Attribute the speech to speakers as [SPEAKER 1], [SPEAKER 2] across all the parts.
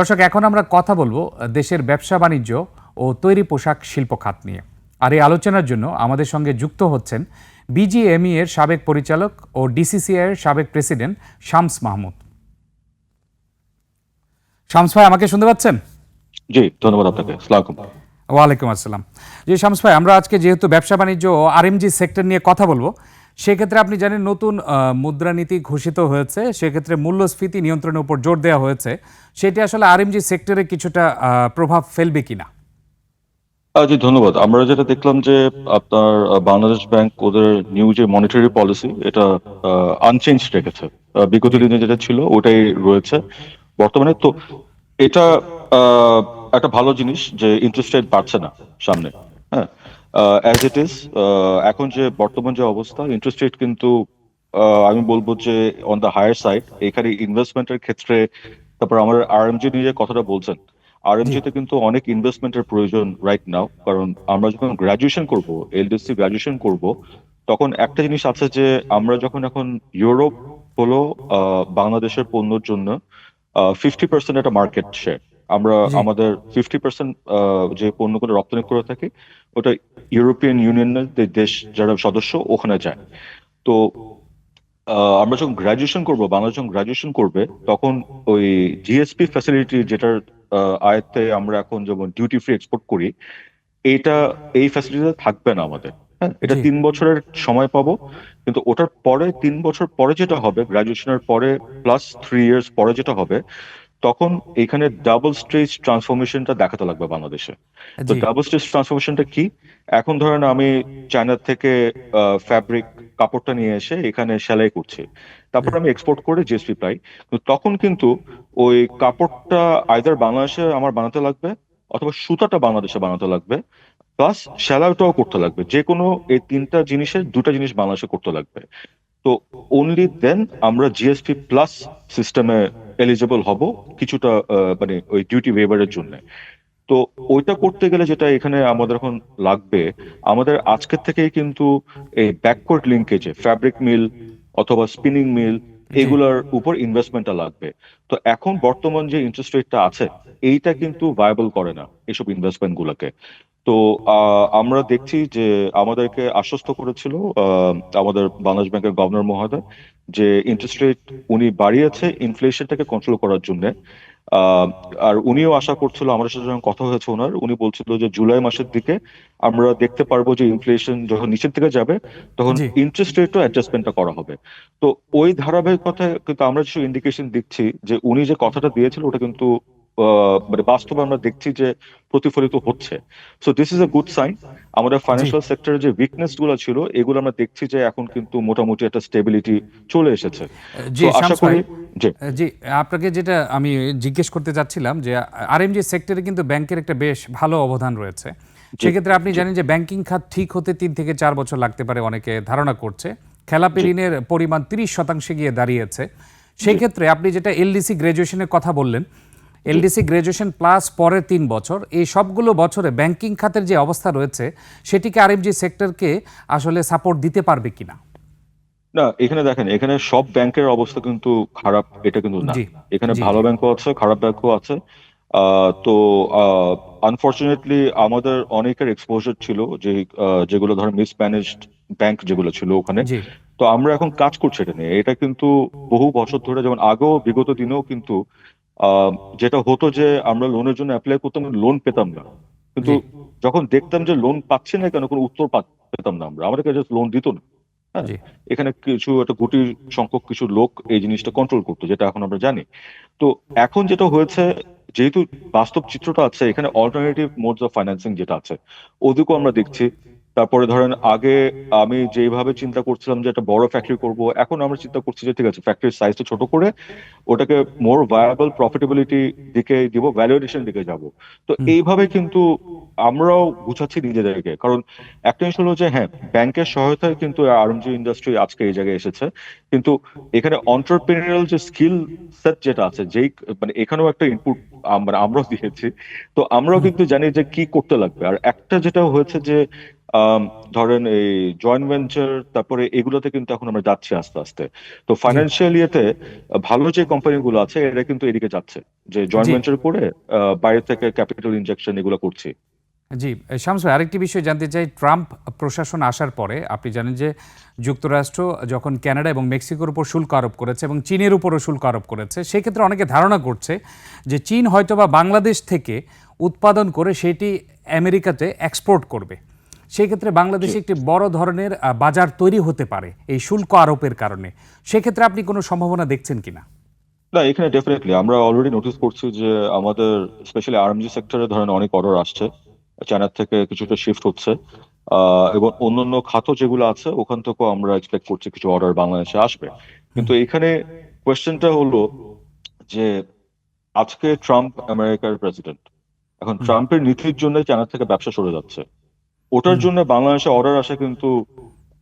[SPEAKER 1] দর্শক এখন আমরা কথা বলব দেশের ব্যবসা বাণিজ্য ও তৈরি পোশাক শিল্প খাত নিয়ে। আর এই আলোচনার জন্য আমাদের সঙ্গে যুক্ত হচ্ছেন বিজিএমই এর সাবেক পরিচালক ও ডিসিসিআই এর সাবেক প্রেসিডেন্ট শামস মাহমুদ। শামস ভাই আমাকে শুনতে পাচ্ছেন?
[SPEAKER 2] জি ধন্যবাদ আপনাকে।
[SPEAKER 1] ওয়ালাইকুম আসসালাম। জি শামস ভাই আমরা আজকে যেহেতু ব্যবসা বাণিজ্য ও আরএমজি সেক্টর নিয়ে কথা বলব সেক্ষেত্রে আপনি জানেন নতুন মুদ্রানীতি ঘোষিত হয়েছে। সেক্ষেত্রে মূল্যস্ফীতি নিয়ন্ত্রণের উপর জোর দেওয়া হয়েছে। সেটি আসলে আরএমজি সেক্টরে কিছুটা প্রভাব ফেলবে কিনা?
[SPEAKER 2] জি, ধন্যবাদ। আমরা যেটা দেখলাম যে আপনার বাংলাদেশ ব্যাংক ওদের নিউ যে মনিটারি পলিসি এটা আনচেঞ্জ রেখেছে। বিগত দিনে যেটা ছিল, ওটাই রয়েছে। বর্তমানে তো এটা একটা ভালো জিনিস যে ইন্টারেস্ট রেট বাড়ছে না সামনে। হ্যাঁ অ্যাজ ইট ইজ এখন যে বর্তমান যে অবস্থা ইন্টারেস্ট রেট কিন্তু আহ, আমি বলব যে অন দ্য হায়ার সাইড এখানে ইনভেস্টমেন্টের ক্ষেত্রে তারপর আমার আরএমজি নিয়ে যে কথাটা বলছেন আরএমজি তে কিন্তু অনেক ইনভেস্টমেন্টের প্রয়োজন রাইট নাও কারণ আমরা যখন গ্রাজুয়েশন করব এলডিসি গ্রাজুয়েশন করব তখন একটা জিনিস আছে যে আমরা যখন এখন ইউরোপ হলো আহ, বাংলাদেশের পণ্যর জন্য ফিফটি পার্সেন্ট একটা মার্কেট শেয়ার আমরা আমাদের ফিফটি পার্সেন্ট যে পণ্যগুলো রপ্তানি করে থাকি ওটা ইউরোপিয়ান ইউনিয়নের দেশ যারা সদস্য ওখানে যায়। তো আমরা যখন গ্রাজুয়েশন করব বাংলাদেশ যখন গ্রাজুয়েশন করবে তখন ওই জিএসপি ফ্যাসিলিটি যেটার আয়ত্তে আমরা এখন যেমন ডিউটি ফ্রি এক্সপোর্ট করি এটা এই ফ্যাসিলিটিটা থাকবে না আমাদের। হ্যাঁ এটা তিন বছরের সময় পাবো কিন্তু ওটার পরে তিন বছর পরে যেটা হবে গ্রাজুয়েশনের পরে প্লাস থ্রি ইয়ার্স পরে যেটা হবে তখন এখানে ডাবল স্টেজ ট্রান্সফরমেশনটা দেখাতে লাগবে বাংলাদেশে। তো ডাবল স্টেজ ট্রান্সফরমেশনটা কি? এখন ধরেন আমি চায়না থেকে ফ্যাব্রিক কাপড়টা নিয়ে এসে এখানে সেলাই করছি। তারপর আমি এক্সপোর্ট করে জিএসপি পাই। তখন কিন্তু ওই কাপড়টা আইদার বাংলাদেশে আমার বানাতে লাগবে অথবা সুতাটা বাংলাদেশে বানাতে লাগবে প্লাস সেলাইটাও করতে লাগবে। যে কোনো এই তিনটা জিনিসের দুটা জিনিস বাংলাদেশে করতে লাগবে। তো অনলি দেন আমরা জিএসপি প্লাস সিস্টেমে এলিজিবল হব কিছুটা মানে ওই ডিউটি ওয়েভারের জন্য। তো ওইটা করতে গেলে যেটা এখানে আমাদের এখন লাগবে আমাদের আজকের থেকেই কিন্তু এই ব্যাকওয়ার্ড লিঙ্কেজে ফ্যাব্রিক মিল অথবা স্পিনিং মিল এগুলার উপর ইনভেস্টমেন্টটা লাগবে। তো এখন বর্তমান যে ইন্টারেস্ট রেটটা আছে এইটা কিন্তু ভায়াবল করে না এসব ইনভেস্টমেন্ট গুলোকে তো আমরা দেখছি যে আমাদেরকে আশ্বস্ত করেছিল আমাদের বাংলাদেশ ব্যাংকের গভর্নর মহোদয় যে ইন্টারেস্ট রেট উনি বাড়িয়েছে ইনফ্লেশনটাকে কন্ট্রোল করার জন্য। আর উনিও আশা করছিল আমাদের সাথে যখন কথা হয়েছে ওনার উনি বলছিল যে জুলাই মাসের দিকে আমরা দেখতে পারব যে ইনফ্লেশন যখন নিচের দিকে যাবে তখন ইন্টারেস্ট রেটও অ্যাডজাস্টমেন্টটা করা হবে। তো ওই ধারাবাহিকতায় কিন্তু আমরা কিছু ইন্ডিকেশন দিচ্ছি যে উনি যে কথাটা দিয়েছিল ওটা কিন্তু মানে বাস্তবে আমরা দেখছি যে প্রতিফলিত হচ্ছে। So this is a good sign আমাদের ফাইন্যান্সিয়াল সেক্টরের যে উইকনেসগুলো ছিল এগুলো আমরা দেখছি যে এখন কিন্তু মোটামুটি একটা স্টেবিলিটি চলে এসেছে।
[SPEAKER 1] জি
[SPEAKER 2] আশা করি
[SPEAKER 1] জি। আপনাকে যেটা আমি জিজ্ঞেস করতে চাচ্ছিলাম যে আরএমজি সেক্টরে কিন্তু ব্যাংকের একটা বেশ ভালো অবদান রয়েছে। সেক্ষেত্রে আপনি জানেন যে ব্যাংকিং খাত ঠিক হতে তিন থেকে চার বছর লাগতে পারে অনেকে ধারণা করছে। খেলাপি ঋণের পরিমাণ তিরিশ শতাংশে গিয়ে দাঁড়িয়েছে। সেই ক্ষেত্রে আপনি যেটা এলডিসি গ্রাজুয়েশনের কথা বললেন এলডিসি গ্রাজুয়েশন প্লাস পরের তিন বছর। এই সবগুলো বছরে ব্যাংকিং খাতের যে অবস্থা রয়েছে সেটিকে আরএমজি সেক্টরকে আসলে সাপোর্ট দিতে পারবে কিনা?
[SPEAKER 2] না এখানে দেখেন এখানে সব ব্যাংকের অবস্থা কিন্তু খারাপ এটা কিন্তু না। এখানে ভালো ব্যাংকও আছে খারাপ ব্যাংকও আছে। তো আনফর্চুনেটলি আমাদের অনেকের এক্সপোজার ছিল যে যেগুলো ধর মিসম্যানেজড ব্যাংক যেগুলো ছিল ওখানে। তো আমরা এখন কাজ করছি এটা নিয়ে। এটা কিন্তু বহু বছর ধরে যেমন আগেও বিগত দিনেও কিন্তু যেটা হতো যে আমরা লোনের জন্য অ্যাপ্লাই করতাম লোন পেতাম না। কিন্তু যখন দেখতাম যে লোন পাচ্ছি না কেন কোনো উত্তর পেতাম না আমরা। আমাদেরকে জাস্ট লোন দিত না। হ্যাঁ? এখানে কিছু একটা গুটি সংখ্যক কিছু লোক এই জিনিসটা কন্ট্রোল করতো যেটা এখন আমরা জানি। তো এখন যেটা হয়েছে যেহেতু বাস্তব চিত্রটা আছে এখানে অল্টারনেটিভ মোডস অফ ফাইন্যান্সিং যেটা আছে ওদিকেও আমরা দেখছি। তারপরে ধরেন আগে আমি যেভাবে চিন্তা করছিলাম যে একটা বড় ফ্যাক্টরি করব এখন আমরা চিন্তা করছি যে ঠিক আছে ফ্যাক্টরির সাইজটা ছোট করে ওটাকে মোর ভায়াবল প্রফিটেবিলিটি দিকে দিব ভ্যালুয়েশন দিকে যাব। তো এইভাবে কিন্তু আমরাও বুঝাচ্ছি নিজেদেরকে। কারণ একটা জিনিস হলো যে হ্যাঁ ব্যাংকের সহায়তায় কিন্তু আরএমজি ইন্ডাস্ট্রি আজকে এই জায়গায় এসেছে। কিন্তু এখানে অন্টারপ্রেনারিয়াল যে স্কিল সেট যেটা আছে যেই মানে এখানেও একটা ইনপুট আমরা আমরাও দিয়েছি। তো আমরাও কিন্তু জানি যে কি করতে লাগবে। আর একটা যেটা হয়েছে যে ধরেন এই জয়েন্ট ভেঞ্চার তারপরে এগুলোতে কিন্তু এখন আমরা যাচ্ছি আস্তে আস্তে। তো ফাইন্যান্সিয়াল ইয়েতে ভালো যে কোম্পানিগুলো আছে এরা কিন্তু এদিকে যাচ্ছে। যে জয়েন্ট ভেঞ্চার করে আহ, বাইরে থেকে ক্যাপিটাল ইনজেকশন এগুলো করছি।
[SPEAKER 1] জি শামস ভাই আরেকটি বিষয় জানতে চাই। ট্রাম্প প্রশাসন আসার পরে আপনি জানেন যে যুক্তরাষ্ট্র যখন কানাডা এবং মেক্সিকোর উপর শুল্ক আরোপ করেছে এবং চীনের উপরও শুল্ক আরোপ করেছে সেক্ষেত্রে অনেকে ধারণা করছে যে চীন হয়তোবা বাংলাদেশ থেকে উৎপাদন করে সেটি আমেরিকাতে এক্সপোর্ট করবে। সেক্ষেত্রে বাংলাদেশে একটি বড় ধরনের বাজার তৈরি হতে পারে এই শুল্ক আরোপের কারণে। সেক্ষেত্রে আপনি কোনো সম্ভাবনা দেখছেন কিনা?
[SPEAKER 2] না এখানে ডেফিনেটলি আমরা অলরেডি নোটিস করছি যে আমাদের স্পেশালি আরএমজি সেক্টরে ধরেন অনেক অর্ডার আসছে। চায়নার থেকে কিছুটা শিফট হচ্ছে। এবং অন্যান্য খাত যেগুলো আছে ওখান থেকেও আমরা এক্সপেক্ট করছি কিছু অর্ডার বাংলাদেশে আসবে। কিন্তু এখানে কোয়েশ্চেনটা হলো যে আজকে ট্রাম্প আমেরিকার প্রেসিডেন্ট এখন ট্রাম্পের নীতির জন্য চায়না থেকে ব্যবসা সরে যাচ্ছে। ওটার জন্য বাংলাদেশে অর্ডার আসা কিন্তু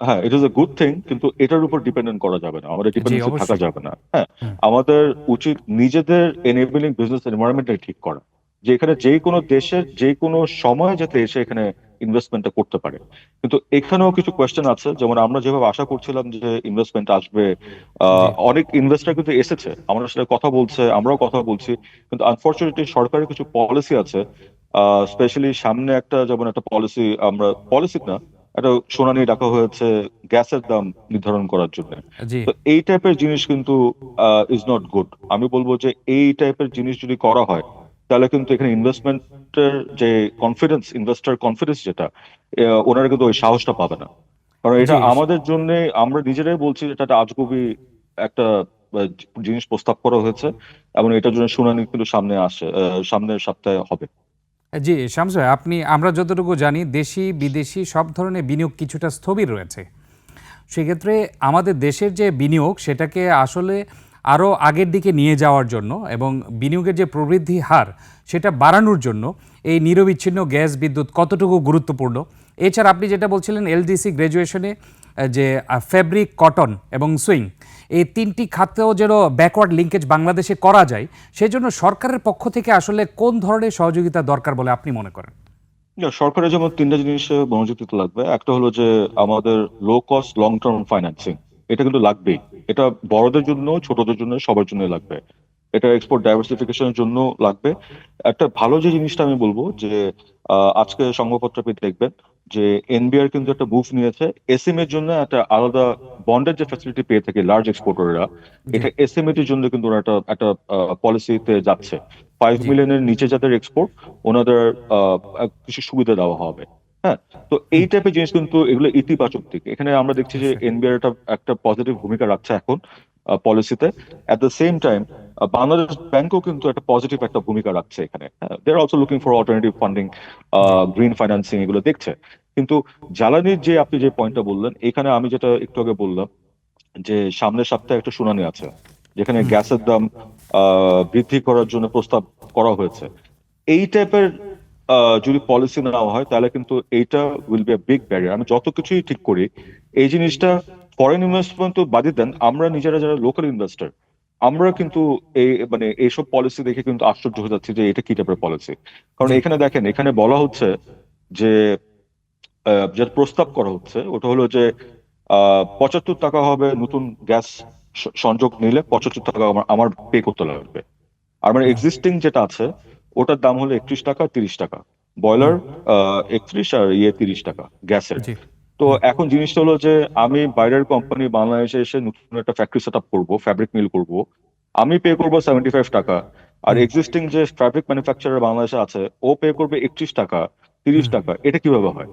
[SPEAKER 2] হ্যাঁ it is a good thing কিন্তু এটার উপর ডিপেন্ডেন্ট করা যাবে না। আমাদের ডিপেন্ডেন্সি থাকা যাবে না। হ্যাঁ আমাদের উচিত নিজেদের এনেবলিং বিজনেস এনভায়রনমেন্টটা ঠিক করা। যে এখানে যে কোনো দেশের যে কোনো সময় যাতে এসে এখানে ইনভেস্টমেন্টটা করতে পারে। কিন্তু এখানেও কিছু কোয়েশ্চেন আছে যেমন আমরা যেভাবে আশা করছিলাম যে ইনভেস্টমেন্ট আসবে অনেক ইনভেস্টর কিন্তু এসেছে আমাদের সাথে কথা বলছে আমরাও কথা বলছি কিন্তু আনফর্চুনেটলি সরকারের কিছু পলিসি আছে স্পেশালি সামনে একটা যেমন একটা পলিসি আমরা পলিসি না একটা শুনানি ডাকা হয়েছে গ্যাসের দাম নির্ধারণ করার জন্য। তো এই টাইপের জিনিস কিন্তু ইজ নট গুড আমি বলব যে এই টাইপের জিনিস যদি করা হয় তাহলে কিন্তু এখানে ইনভেস্টমেন্টের যে কনফিডেন্স ইনভেস্টার কনফিডেন্স যেটা ওনারা কিন্তু ওই সাহসটা পাবে না। কারণ এটা আমাদের জন্য আমরা নিজেরাই বলছি এটা একটা আজগুবি একটা জিনিস প্রস্তাব করা হয়েছে এবং এটার জন্য শুনানি কিন্তু সামনে আসে সামনের সপ্তাহে হবে।
[SPEAKER 1] জি শামস আপনি আমরা যতটুকু জানি দেশি বিদেশি সব ধরনের বিনিয়োগ কিছুটা স্থবির রয়েছে। সেক্ষেত্রে আমাদের দেশের যে বিনিয়োগ সেটাকে আসলে আরও আগের দিকে নিয়ে যাওয়ার জন্য এবং বিনিয়োগের যে প্রবৃদ্ধি হার সেটা বাড়ানোর জন্য এই নিরবিচ্ছিন্ন গ্যাস বিদ্যুৎ কতটুকু গুরুত্বপূর্ণ? এছাড়া আপনি যেটা বলছিলেন, এলডিসি গ্র্যাজুয়েশনে যে ফ্যাব্রিক কটন এবং সুইং, এই তিনটি খাতেও যেন ব্যাকওয়ার্ড লিঙ্কেজ বাংলাদেশে করা যায়, সেজন্য সরকারের পক্ষ থেকে আসলে কোন ধরনের সহযোগিতা দরকার বলে আপনি মনে করেন?
[SPEAKER 2] সরকারের যেমন তিনটা জিনিস মনোযোগ দিতে লাগবে। একটা হলো যে, আমাদের low cost long term financing এটা কিন্তু লাগবেই। এটা বড়দের জন্য ছোটদের জন্য সবার জন্য লাগবে। এটা এক্সপোর্ট ডাইভার্সিফিকেশনের জন্য লাগবে। একটা ভালো যে জিনিসটা আমি বলব যে আজকে সংবাদপত্র আপনি দেখবেন যে এনবিআর কিন্তু একটা মুভ নিয়েছে। এসএম এর জন্য একটা আলাদা বন্ডের যে ফ্যাসিলিটি পেয়ে থাকে লার্জ এক্সপোর্টাররা এটা এসএমএ এর জন্য কিন্তু ওরা একটা একটা পলিসিতে যাচ্ছে। ফাইভ মিলিয়নের নিচে যাদের এক্সপোর্ট ওনাদের আহ, কিছু সুবিধা দেওয়া হবে। হ্যাঁ তো এই টাইপের জিনিস কিন্তু এগুলো ইতিবাচক দিক। এখানে আমরা দেখছি যে এনবিআর একটা একটা পজিটিভ ভূমিকা রাখছে এখন পলিসিতে at the same time Bangladesh ব্যাংকও কিন্তু একটা পজিটিভ একটা ভূমিকা রাখছে এখানে। They are also looking for alternative funding green financing এগুলো দেখছে। কিন্তু জ্বালানির যে আপনি যে পয়েন্টটা বললেন এখানে আমি যেটা একটু আগে বললাম যে সামনের সপ্তাহে একটা শুনানি আছে যেখানে গ্যাসের দাম আহ, বৃদ্ধি করার জন্য প্রস্তাব করা হয়েছে। এই টাইপের যদি পলিসি নেওয়া হয় তাহলে কিন্তু এইটা উইল বি বিগ ব্যারিয়ার আমি যত কিছুই ঠিক করি এই জিনিসটা ফরেন ইনভেস্টমেন্ট তো বাদই দেন আমরা নিজেরা যারা লোকাল ইনভেস্টর আমরা কিন্তু এই মানে এইসব পলিসি দেখে কিন্তু আশ্চর্য হয়ে যাচ্ছি যে এটা কি টাইপের পলিসি কারণ এখানে দেখেন এখানে বলা হচ্ছে যে যেটা প্রস্তাব করা হচ্ছে ওটা হলো যে পঁচাত্তর টাকা হবে নতুন গ্যাস সংযোগ নিলে পঁচাত্তর টাকা আমার আমার পে করতে লাগবে। আর মানে এক্সিস্টিং যেটা আছে ওটার দাম হলো একত্রিশ টাকা তিরিশ টাকা। বয়লার একত্রিশ আর ইয়ে তিরিশ টাকা গ্যাসের। তো এখন জিনিসটা হলো যে আমি বাইরের কোম্পানি বাংলাদেশে এসে নতুন একটা ফ্যাক্টরি সেট আপ করব ফ্যাব্রিক মিল করব। আমি পে করব সেভেন্টি ফাইভ টাকা। আর এক্সিস্টিং যে ফ্যাব্রিক ম্যানুফ্যাকচারার বাংলাদেশে আছে ও পে করবে একত্রিশ টাকা তিরিশ টাকা। এটা কীভাবে হয়?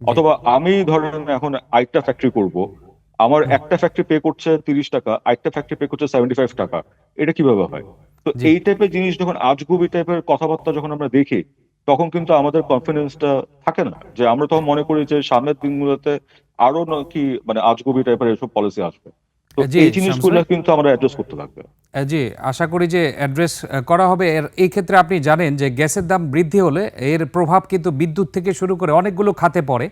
[SPEAKER 2] অথবা আমি ধরেন এখন আরেকটা ফ্যাক্টরি করব আমার একটা ফ্যাক্টরি পে করছে তিরিশ টাকা আরেকটা ফ্যাক্টরি পে করছে সেভেন্টি ফাইভ টাকা। এটা কীভাবে হয়? তো। এই টাইপের জিনিস যখন আজগুবি টাইপের কথাবার্তা যখন আমরা দেখি তখন কিন্তু আমাদের কনফিডেন্সটা থাকে না। যে আমরা তখন মনে করি যে সামনের দিনগুলোতে আরও নাকি মানে আজগুবি টাইপের এসব পলিসি আসবে। তো এই জিনিসগুলো কিন্তু আমরা অ্যাড্রেস করতে লাগবে।
[SPEAKER 1] জি আশা করি যে অ্যাড্রেস করা হবে। এর এই ক্ষেত্রে আপনি জানেন যে গ্যাসের দাম বৃদ্ধি হলে এর প্রভাব কিন্তু বিদ্যুৎ থেকে শুরু করে অনেকগুলো খাতে পড়ে।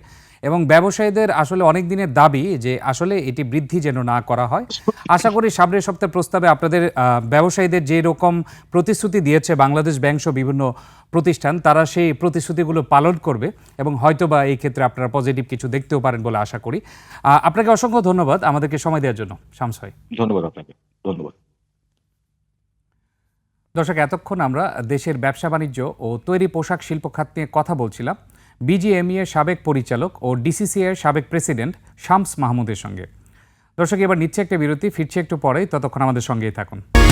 [SPEAKER 1] এবং ব্যবসায়ীদের আসলে অনেক দিনের দাবি যে আসলে এটি বৃদ্ধি যেন না করা হয়। আশা করি সামনের সপ্তাহে প্রস্তাবে আপনাদের ব্যবসায়ীদের যে রকম প্রতিশ্রুতি দিয়েছে বাংলাদেশ ব্যাংক সহ বিভিন্ন প্রতিষ্ঠান তারা সেই প্রতিশ্রুতিগুলো পালন করবে এবং হয়তোবা এই ক্ষেত্রে আপনারা পজিটিভ কিছু দেখতেও পারেন বলে আশা করি। আপনাকে অসংখ্য ধন্যবাদ আমাদেরকে সময় দেওয়ার জন্য। শামস ভাই।
[SPEAKER 2] ধন্যবাদ আপনাকে। ধন্যবাদ।
[SPEAKER 1] দর্শক এতক্ষণ আমরা দেশের ব্যবসা বাণিজ্য ও তৈরি পোশাক শিল্প খাত নিয়ে কথা বলছিলাম। বিজিএমইএ এর সাবেক পরিচালক ও ডিসিসিএর এর সাবেক প্রেসিডেন্ট শামস মাহমুদের সঙ্গে। দর্শক, এবার নিচ্ছে একটা বিরতি, ফিরছে একটু পরেই, ততক্ষণ আমাদের সঙ্গেই থাকুন।